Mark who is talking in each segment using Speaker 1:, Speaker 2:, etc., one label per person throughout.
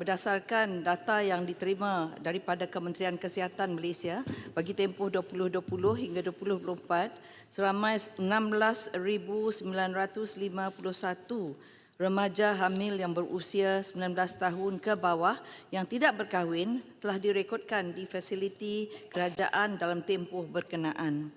Speaker 1: berdasarkan data yang diterima daripada Kementerian Kesihatan Malaysia bagi tempoh 2020 hingga 2024 seramai 16,951 remaja hamil yang berusia 19 tahun ke bawah yang tidak berkahwin telah direkodkan di fasiliti kerajaan dalam tempoh berkenaan.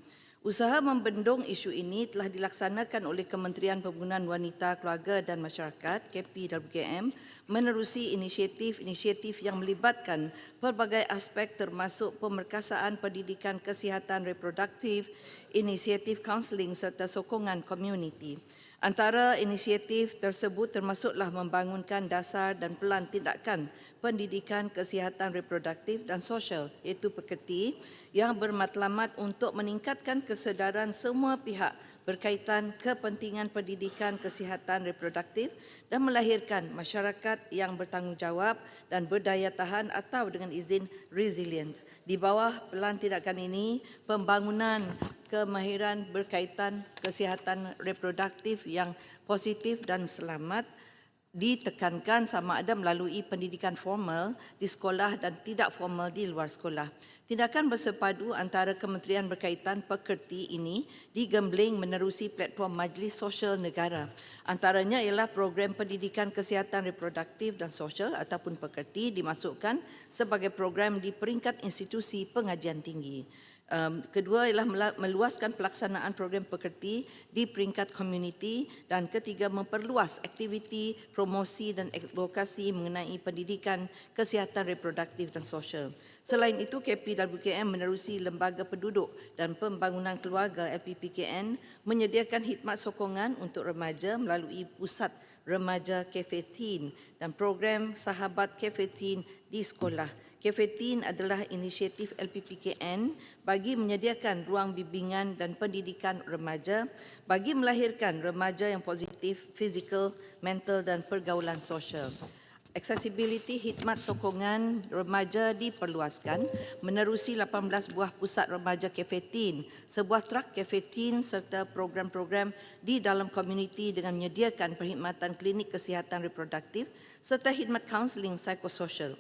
Speaker 1: Usaha membendung isu ini telah dilaksanakan oleh Kementerian Pembangunan Wanita, Keluarga dan Masyarakat KPWKM menerusi inisiatif-inisiatif yang melibatkan pelbagai aspek termasuk pemerkasaan pendidikan kesihatan reproduktif, inisiatif kaunseling serta sokongan komuniti. Antara inisiatif tersebut termasuklah membangunkan dasar dan pelan tindakan pendidikan kesihatan reproduktif dan sosial iaitu PKT yang bermatlamat untuk meningkatkan kesedaran semua pihak berkaitan kepentingan pendidikan kesihatan reproduktif dan melahirkan masyarakat yang bertanggungjawab dan berdaya tahan atau dengan izin resilient. Di bawah pelan tindakan ini, pembangunan kemahiran berkaitan kesihatan reproduktif yang positif dan selamat ditekankan sama ada melalui pendidikan formal di sekolah dan tidak formal di luar sekolah. Tindakan bersepadu antara kementerian berkaitan pekerti ini digembling menerusi platform Majlis Sosial Negara. Antaranya ialah program pendidikan kesihatan reproduktif dan sosial ataupun pekerti dimasukkan sebagai program di peringkat institusi pengajian tinggi. Um, kedua ialah meluaskan pelaksanaan program pekerti di peringkat komuniti dan ketiga memperluas aktiviti promosi dan advokasi mengenai pendidikan kesihatan reproduktif dan sosial. Selain itu, KPWKM menerusi Lembaga Penduduk dan Pembangunan Keluarga LPPKN menyediakan khidmat sokongan untuk remaja melalui Pusat Remaja Cafe Teen dan program Sahabat Cafe Teen di sekolah Kefetin adalah inisiatif LPPKN bagi menyediakan ruang bimbingan dan pendidikan remaja bagi melahirkan remaja yang positif fizikal, mental dan pergaulan sosial. Accessibility khidmat sokongan remaja diperluaskan menerusi 18 buah pusat remaja kefetin, sebuah trak kefetin serta program-program di dalam komuniti dengan menyediakan perkhidmatan klinik kesihatan reproduktif serta khidmat kaunseling psikososial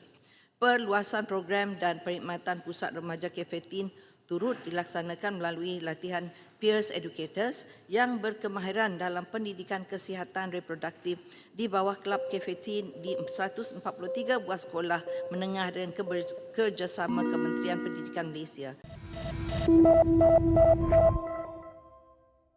Speaker 1: perluasan program dan perkhidmatan pusat remaja kefetin turut dilaksanakan melalui latihan peers educators yang berkemahiran dalam pendidikan kesihatan reproduktif di bawah kelab kefetin di 143 buah sekolah menengah dengan kerjasama Kementerian Pendidikan Malaysia.